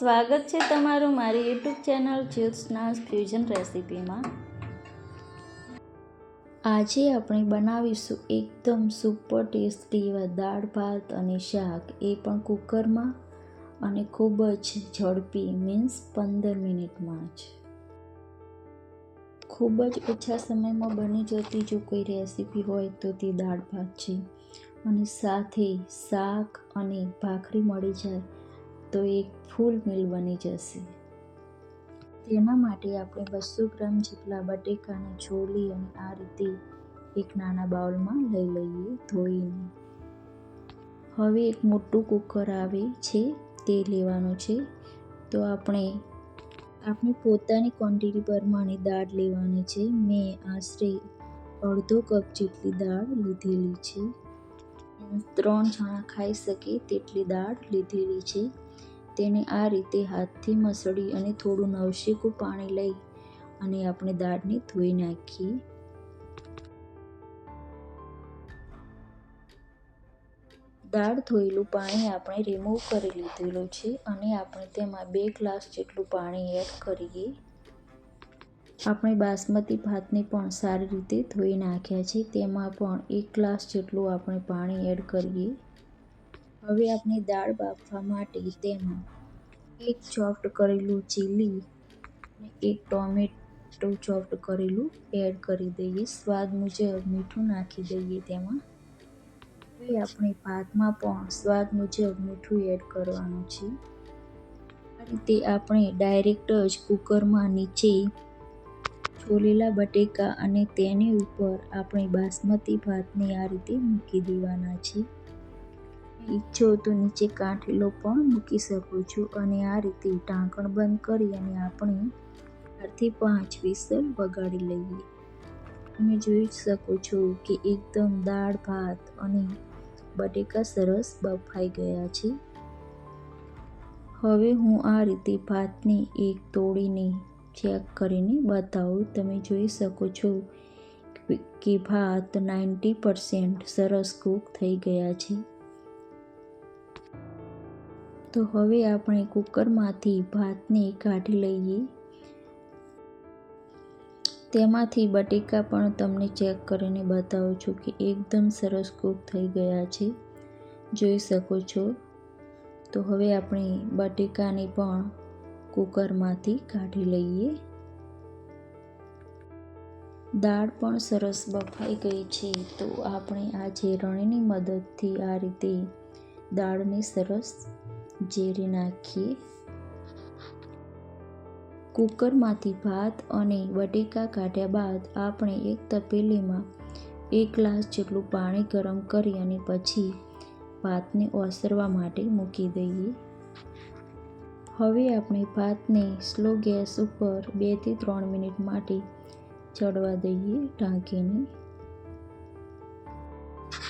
સ્વાગત છે તમારું મારી યુટ્યુબ ચેનલ જ્યોત્સનાસ ફ્યુઝન રેસિપીમાં. આજે આપણે બનાવીશું એકદમ સુપર ટેસ્ટી એવા દાળ ભાત અને શાક, એ પણ કુકરમાં અને ખૂબ જ ઝડપી મીન્સ પંદર મિનિટમાં જ. ખૂબ જ ઓછા સમયમાં બની જતી જો કોઈ રેસીપી હોય તો તે દાળ ભાત છે. અને સાથે શાક અને ભાખરી મળી જાય તો એક ફૂલ મિલ બની જશે. તેના માટે આપણે બસો ગ્રામ જેટલા બટેકાને છોલી અને આ રીતે એક નાના બાઉલમાં લઈ લઈએ ધોઈને. હવે એક મોટું કુકર આવે છે, તે લેવાનું છે. તો આપણે, આપણી પોતાની ક્વોન્ટિટી પ્રમાણે દાળ લેવાની છે. મેં આશરે અડધો કપ જેટલી દાળ લીધેલી છે. ત્રણ જણા ખાઈ શકે તેટલી દાળ લીધેલી છે. તેને આ રીતે હાથથી મસળી અને થોડું નવશેકું પાણી લઈ અને આપણે દાળને ધોઈ નાખીએ. દાળ ધોયેલું પાણી આપણે રિમૂવ કરી લીધેલું છે અને આપણે તેમાં બે ગ્લાસ જેટલું પાણી એડ કરીએ. આપણે બાસમતી ભાતને પણ સારી રીતે ધોઈ નાખ્યા છે. તેમાં પણ એક ગ્લાસ જેટલું આપણે પાણી એડ કરીએ. હવે આપણે દાળ બાફવા માટે તેમાં એક ચોપ્ડ કરેલું ચીલી અને એક ટોમેટો ચોપ્ડ કરેલું એડ કરી દઈએ. સ્વાદ મુજબ મીઠું નાખી દઈએ તેમાં. હવે આપણે ભાતમાં પણ સ્વાદ મુજબ મીઠું એડ કરવાનું છે. આ રીતે આપણે ડાયરેક્ટ જ કુકરમાં નીચે છોલેલા બટેકા અને તેની ઉપર આપણે બાસમતી ભાતને આ રીતે મૂકી દેવાના છે. ઈચ્છો તો નીચે કાંઠેલો પણ મૂકી શકો છો અને આ રીતે ઢાંકણ બંધ કરી અને આપણે ચારથી પાંચ વિસલ વગાડી લઈએ. તમે જોઈ શકો છો કે એકદમ દાળ, ભાત અને બટેકા સરસ બફાઈ ગયા છે. હવે હું આ રીતે ભાતને એક તોડીને ચેક કરીને બતાવું. તમે જોઈ શકો છો કે ભાત નાઇન્ટી પરસેન્ટ સરસ કૂક થઈ ગયા છે. તો હવે આપણે કુકરમાંથી ભાતને કાઢી લઈએ. તેમાંથી બટેકા પણ તમને ચેક કરીને બતાવું છું કે એકદમ સરસ કૂક થઈ ગયા છે. જોઈ શકો છો. તો હવે આપણે બટેકાને પણ કુકરમાંથી કાઢી લઈએ. દાળ પણ સરસ બફાઈ ગઈ છે. તો આપણે આ ઝેરણીની મદદથી આ રીતે દાળને સરસ ઝેરી નાખીએ કુકરમાંથી ભાત અને બટેકા કાઢ્યા બાદ આપણે એક તપેલીમાં એક ગ્લાસ જેટલું પાણી ગરમ કરી અને પછી ભાતને ઓસરવા માટે મૂકી દઈએ. હવે આપણે ભાતને સ્લો ગેસ ઉપર બેથી ત્રણ મિનિટ માટે ચડવા દઈએ ઢાંકીને.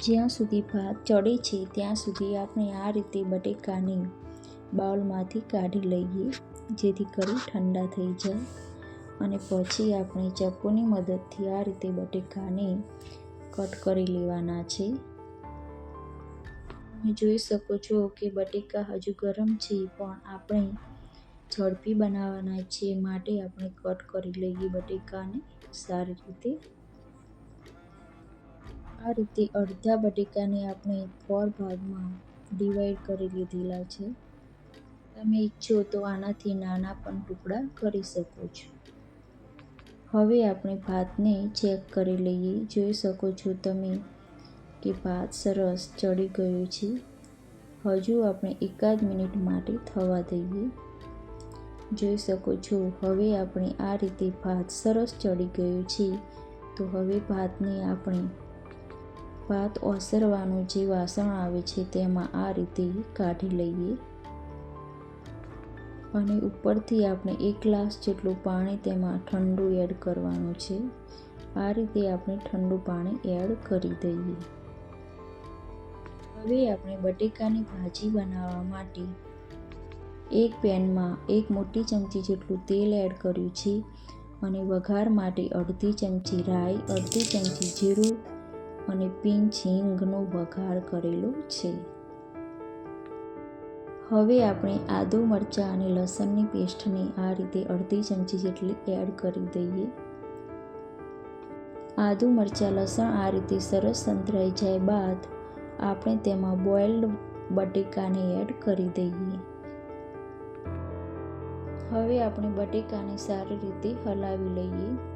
જ્યાં સુધી ભાત ચડે છે, ત્યાં સુધી આપણે આ રીતે બટેકાને બાઉલમાંથી કાઢી લઈએ, જેથી કરી ઠંડા થઈ જાય. અને પછી આપણે ચપ્પુની મદદથી આ રીતે બટેકાને કટ કરી લેવાના છે. તમે જોઈ શકો છો કે બટેકા હજુ ગરમ છે, પણ આપણે ઝડપી બનાવવાના છે માટે આપણે કટ કરી લઈએ બટેકાને સારી રીતે. આ રીતે અડધા બટેકાને આપણે ફોર ભાગમાં ડિવાઈડ કરી લીધેલા છે. તમે ઈચ્છો તો આનાથી નાના પણ ટુકડા કરી શકો છો. હવે આપણે ભાતને ચેક કરી લઈએ. જોઈ શકો છો તમે કે ભાત સરસ ચડી ગયું છે. હજુ આપણે એકાદ મિનિટ માટે થવા દઈએ. જોઈ શકો છો હવે આપણે આ રીતે ભાત સરસ ચડી ગયું છે. તો હવે ભાતને આપણે ભાત ઓસરવાનું જે વાસણ આવે છે, તેમાં આ રીતે કાઢી લઈએ. અને ઉપરથી આપણે એક ગ્લાસ જેટલું પાણી તેમાં ઠંડુ એડ કરવાનું છે. આ રીતે આપણે ઠંડુ પાણી એડ કરી દઈએ. હવે આપણે બટેકાની ભાજી બનાવવા માટે એક પેનમાં એક મોટી ચમચી જેટલું તેલ એડ કર્યું છે. અને વઘાર માટે અડધી ચમચી રાઈ, અડધી ચમચી જીરું અને પિંચ હિંગનો વઘાર કરેલો છે. હવે આપણે આદુ મરચાં અને લસણની પેસ્ટને આ રીતે અડધી ચમચી જેટલી એડ કરી દઈએ. આદુ મરચાં લસણ આ રીતે સરસ સંતરાઈ જાય બાદ આપણે તેમાં બોઇલ્ડ બટેકાને એડ કરી દઈએ. હવે આપણે બટેકાને સારી રીતે હલાવી લઈએ.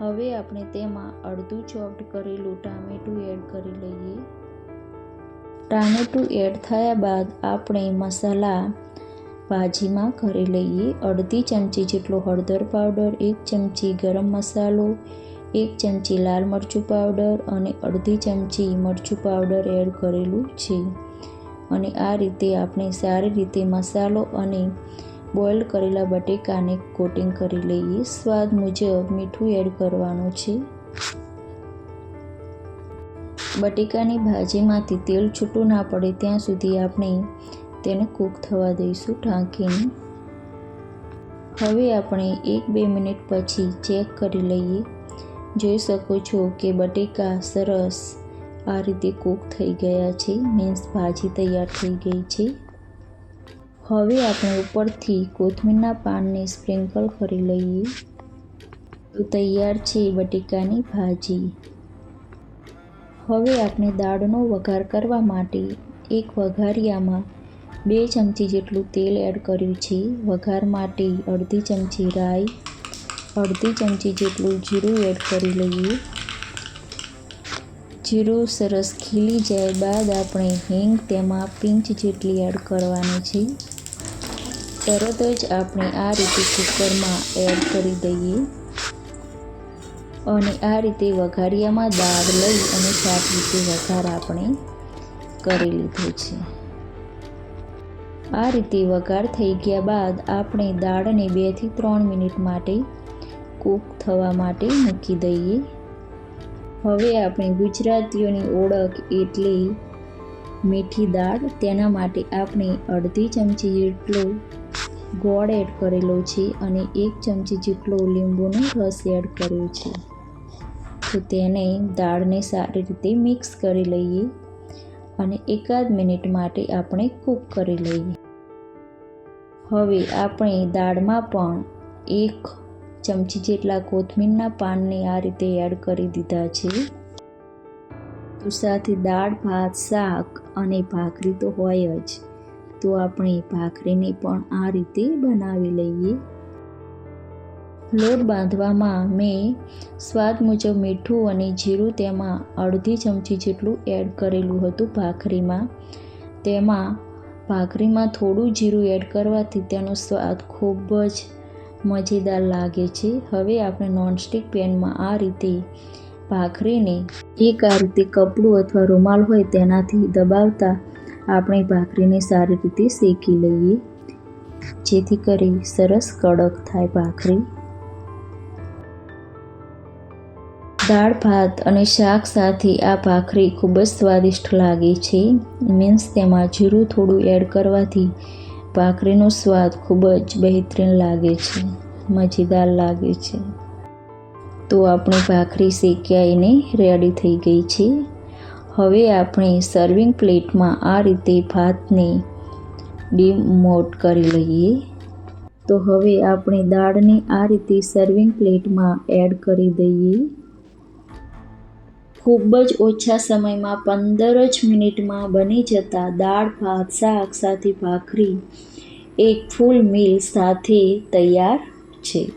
હવે આપણે તેમાં અડધું ચોપ્ડ કરેલું ટામેટું એડ કરી લઈએ. ટામેટું એડ થયા બાદ આપણે મસાલા ભાજીમાં કરી લઈએ. અડધી ચમચી જેટલો હળદર પાવડર, એક ચમચી ગરમ મસાલો, એક ચમચી લાલ મરચું પાવડર અને અડધી ચમચી મરચું પાવડર એડ કરેલું છે. અને આ રીતે આપણે સારી રીતે મસાલો અને બોઇલ કરેલા બટેકાને કોટિંગ કરી લઈએ. સ્વાદ મુજબ મીઠું એડ કરવાનું છે. બટેકાની ભાજીમાંથી તેલ છૂટું ના પડે ત્યાં સુધી આપણે તેને કૂક થવા દઈશું ઢાંકીને. હવે આપણે એક બે મિનિટ પછી ચેક કરી લઈએ. જોઈ શકો છો કે બટેકા સરસ આ રીતે કૂક થઈ ગયા છે. મીન્સ ભાજી તૈયાર થઈ ગઈ છે. હવે આપણે ઉપરથી કોથમીરના પાનને સ્પ્રિંકલ કરી લઈએ. તો તૈયાર છે બટેકાની ભાજી. હવે આપણે દાળનો વઘાર કરવા માટે એક વઘારિયામાં બે ચમચી જેટલું તેલ એડ કર્યું છે. વઘાર માટે અડધી ચમચી રાઈ, અડધી ચમચી જેટલું જીરું એડ કરી લઈએ. જીરું સરસ ખીલી જાય બાદ આપણે હિંગ, તેમાં પિંચ જેટલી એડ કરવાની છે. તરત જ આપણે આ રીતે કુકરમાં એડ કરી દઈએ. અને આ રીતે વઘારિયામાં દાળ લઈ અને સાત રીતે વઘાર આપણે કરી લીધો છે. આ રીતે વઘાર થઈ ગયા બાદ આપણે દાળને બેથી ત્રણ મિનિટ માટે કૂક થવા માટે મૂકી દઈએ. હવે આપણે ગુજરાતીઓની ઓળખ એટલે મીઠી દાળ, તેના માટે આપણે અડધી ચમચી જેટલો ગોળ એડ કરેલો છે અને એક ચમચી જેટલો લીંબુનો રસ એડ કર્યો છે. તો તેને દાળને સારી રીતે મિક્સ કરી લઈએ અને એકાદ મિનિટ માટે આપણે કૂક કરી લઈએ. હવે આપણે દાળમાં પણ એક ચમચી જેટલા કોથમીરના પાનને આ રીતે એડ કરી દીધા છે. તો સાથે દાળ, ભાત, શાક અને ભાખરી તો હોય જ. તો આપણે ભાખરીને પણ આ રીતે બનાવી લઈએ. લોટ બાંધવામાં મેં સ્વાદ મુજબ મીઠું અને જીરું તેમાં અડધી ચમચી જેટલું એડ કરેલું હતું ભાખરીમાં. તેમાં ભાખરીમાં થોડું જીરું એડ કરવાથી તેનો સ્વાદ ખૂબ જ મજેદાર લાગે છે. હવે આપણે નોનસ્ટિક પેનમાં આ રીતે ભાખરીને એક આ રીતે કપડું અથવા રૂમાલ હોય તેનાથી દબાવતા આપણે ભાખરીને સારી રીતે શેકી લઈએ. જેથી કરી સરસ કડક થાય ભાખરી. દાળ, ભાત અને શાક સાથે આ ભાખરી ખૂબ જ સ્વાદિષ્ટ લાગે છે. મીન્સ તેમાં જીરું થોડું એડ કરવાથી ભાખરીનો સ્વાદ ખૂબ જ બહેતરીન લાગે છે, મજેદાર લાગે છે. તો આપણી ભાખરી શેક્યાઈને રેડી થઈ ગઈ છે. હવે આપણે સર્વિંગ પ્લેટમાં આ રીતે ભાતને ડીમોટ કરી લઈએ. તો હવે આપણે દાળને આ રીતે સર્વિંગ પ્લેટમાં એડ કરી દઈએ. ખૂબ જ ઓછા સમયમાં પંદર જ મિનિટમાં બની જતા દાળ, ભાત, શાક સાથે ભાખરી એક ફૂલ મીલ સાથે તૈયાર છે.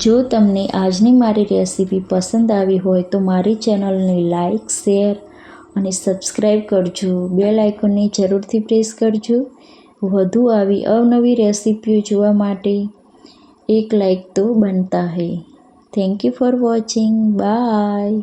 જો તમને આજની મારી રેસીપી પસંદ આવી હોય તો મારી ચેનલને લાઇક શેર અને સબસ્ક્રાઈબ કરજો. બેલ આઇકોનને જરૂરથી પ્રેસ કરજો. વધુ આવી અવનવી રેસીપીઓ જોવા માટે એક લાઇક તો બનતા હૈ. Thank you for watching bye